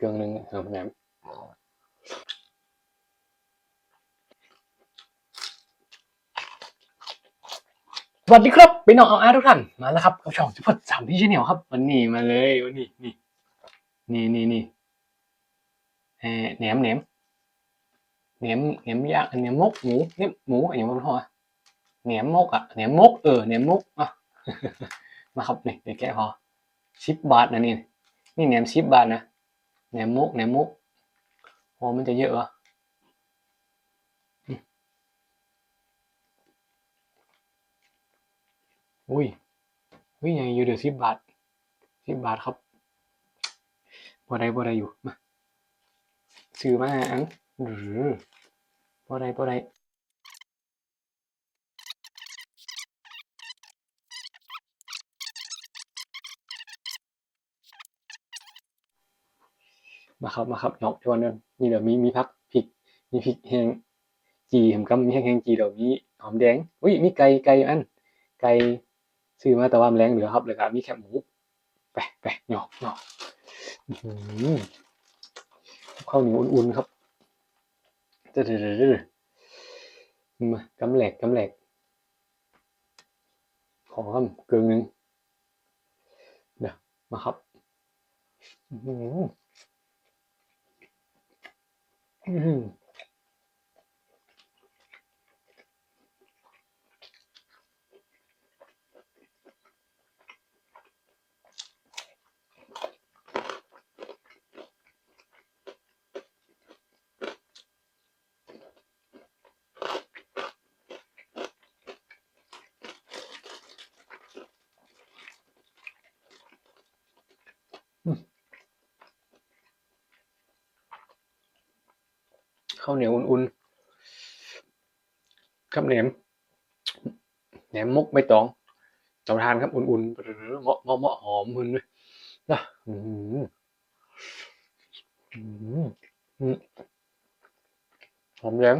เครื่องหนึงครับแหนมสวัสดีครับพี่น้องเอาอาร์ทุกท่านมาแล้วครับกับช่องจุดสามพี่ชแนลครับ วันนี้มาเลยวันนี้นี่นี่นี่นี่เอแหนมแหนมแหนมแหนมย่างแหนมมกหมูแหนมหมูอะไรอย่างเงี้ยพ่อแหนมมกอะแหนมมกเออแหนมมกอะมาครับนี่เดี๋ยวแกะพอสิบบาทนะนี่นี่แหนมสิบบาทนะ แหนมมกแหนมมกโอ้มันจะเยอะเหรออุ้ยอุ้ยยังอยู่เดี๋ยวสิบบาทสิบบาทครับบ่ได้บ่ได้อยู่มาซื้อมาอังหรือบ่ได้บ่ได้ มาครับมาครับยกชวนกันมีเดี๋ยวมีมีพักพริกมีพริกแห้งจีผมก็มีแห้งแห้งจีเดี๋ยวมีหอมแดงอุ้ยมีไก่ไก่อันไก่ซื้อมาแต่ว่ามันแรงเหลือครับเลยครับมีแค่หมูไปไปหยอกหยอกข้าวเหนียวอุ่นๆครับเด้อเด้อเด้อเด้อมากำแหลกกำแหลกขอคำเกลือหนึ่งเดี๋ยวมาครับ อื้อ หื ข้าวเหนียวอุ่นๆครับแหนมแหนมมกไม่ตองเจ้าทานครับอุ่นๆเหมาะเหมาะเหมาะหอมหุ่นเลยนะอืมอืมอืมหอมแดง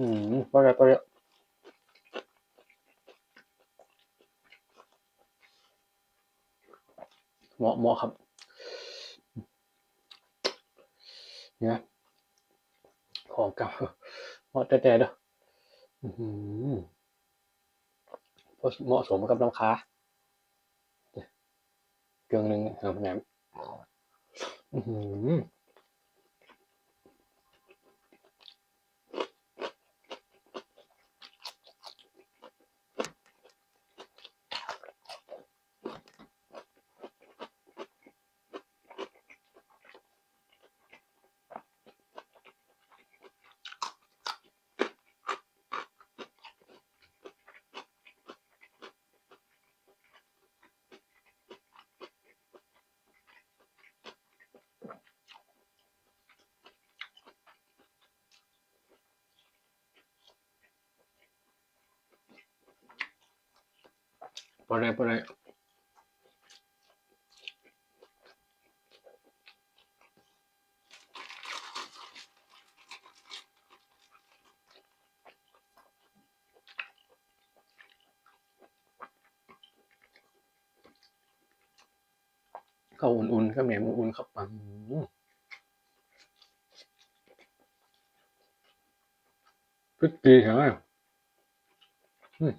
อืมก็เลยก็เลยเหมาะเหมาะครับเนี่ยของเก่าเหมาะแต่แต่เด้ออือหือเหมาะสมกับราคาเครื่องหนึ่งครับแหนมอือ หือปอะไรปอะไรข้าวอุ่นๆข้าวเหนียวอุ่นๆครับอืมพริกดีใช่ไหมอืม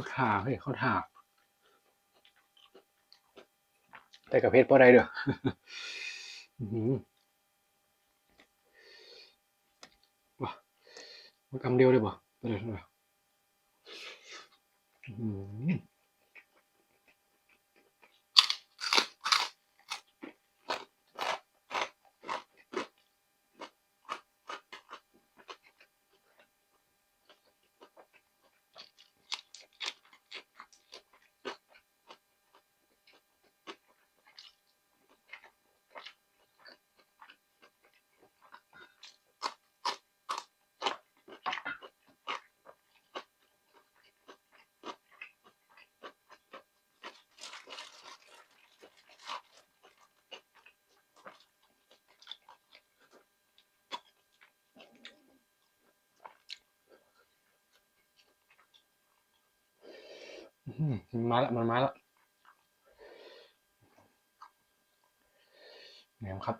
เขาท่าเฮ้ยเขาท่าแต่กับเพชรพอได้เด้อว้ามันคำเดียวเลยบ่ไปเลยเท่าไหร่ มันมาละมันมาละแหนมครับ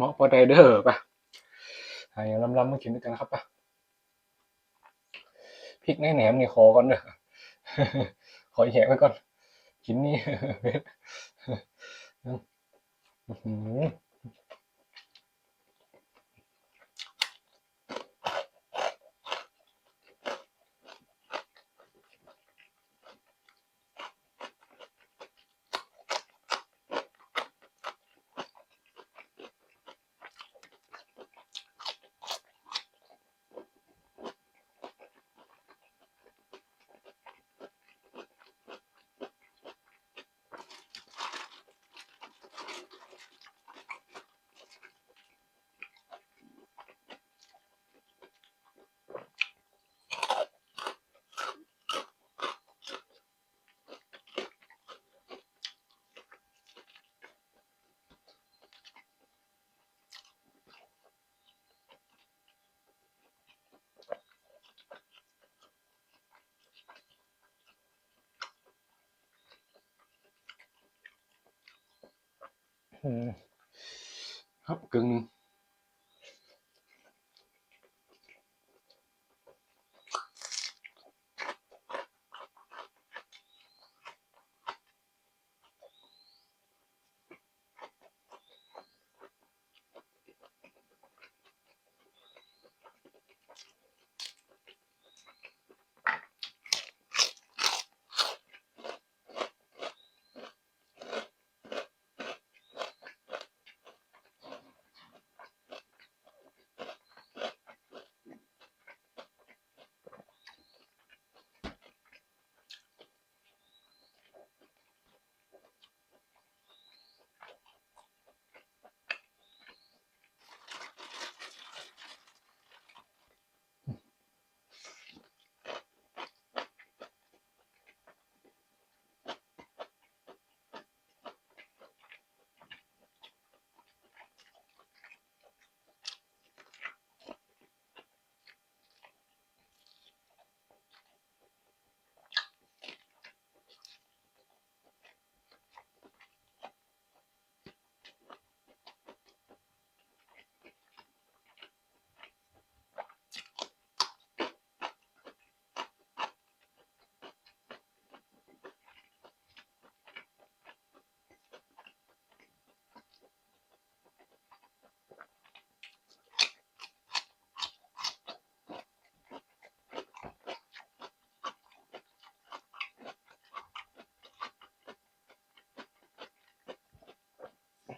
เนาะพอได้เด้อป่ะหายลำลำๆมากินด้วยกันนะครับป่ะพริกในแหนมนี่ขอก่อนเด้อขอแยกไว้ก่อนกินนี่ อื้อหืออืม ครั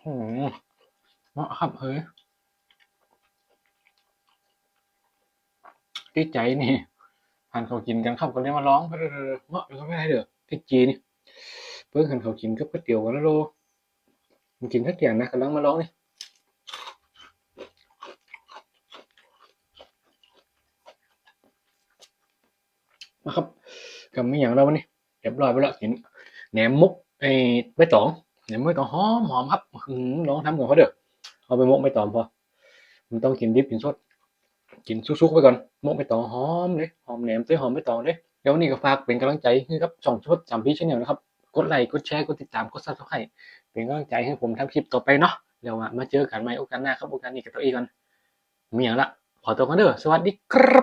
หนึ่งอื้อหือเนาะครับเฮ้ยติดใจนี่ผ่านเขากินกันครับก็เลยมาร้องเด้อๆเงาะแล้วก็ไม่ได้เด้อติดจีนี่เพิ่งหันเขากินกับก๋วยเตี๋ยวกันแล้วโลมันกินทักอย่างนะกำลังมาร้องนี่มาครับกับไม่อย่างเราวันนี้เรียบร้อยไปแล้วกินแหนมมุกไอ้ใบตอง แหนมใบตองหอมหอมครับหืมลองทำกับเขาเด้อเอาไปมุกใบตองพอมันต้องกินดิบกินสดกินซุกๆไปก่อนมกไปตองหอมเลยหอมแหนมเต้หอมไปตองเลยเดี๋ยววันนี้ก็ฝากเป็นกำลังใจให้กับช่องชุดจำพี่ชแนลนะครับกดไลค์กดแชร์กดติดตามกดซับสไครต์เป็นกำลังใจให้ผมทำคลิปต่อไปเนาะเดี๋ยวมาเจอกันใหม่โอกาสหน้าครับโอกาสนี้กับตัวเองกันมีอย่างละขอตัวกันเด้อสวัสดีครับ